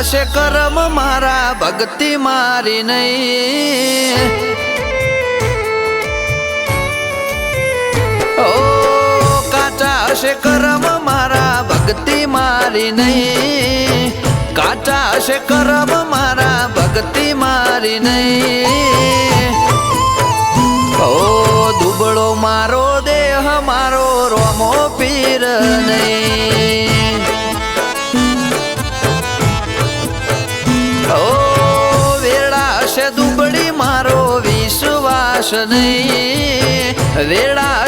હશે કરમ મારા ભક્તિ મારી નહીં. ઓ, કાચા હશે કરમ મારા ભક્તિ મારી નહીં. કાચા હશે કરમ મારા ભક્તિ મારી નહીં. ઓ, દુબળો મારો દેહ, મારો રોમો પીર નહીં. વિશ્વાસ નહીં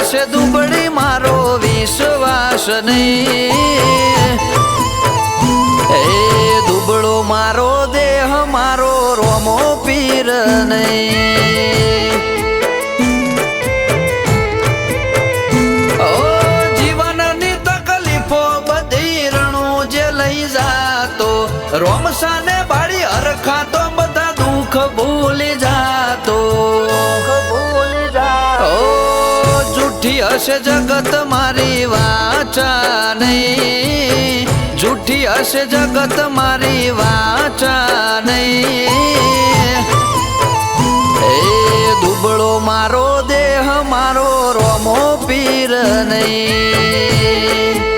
હશે દુબળી મારો વિશ્વાસ નહીં એ દુબળો મારો દેહ, મારો રોમો પીર નહીં. જીવનની તકલીફો બધી રણું જે લઈ જાતો, રોમસાને હશે જગત મારી વાચા નહીં જૂઠી હશે જગત મારી વાચા નહીં એ દુબળો મારો દેહ, મારો રોમો પીર નહીં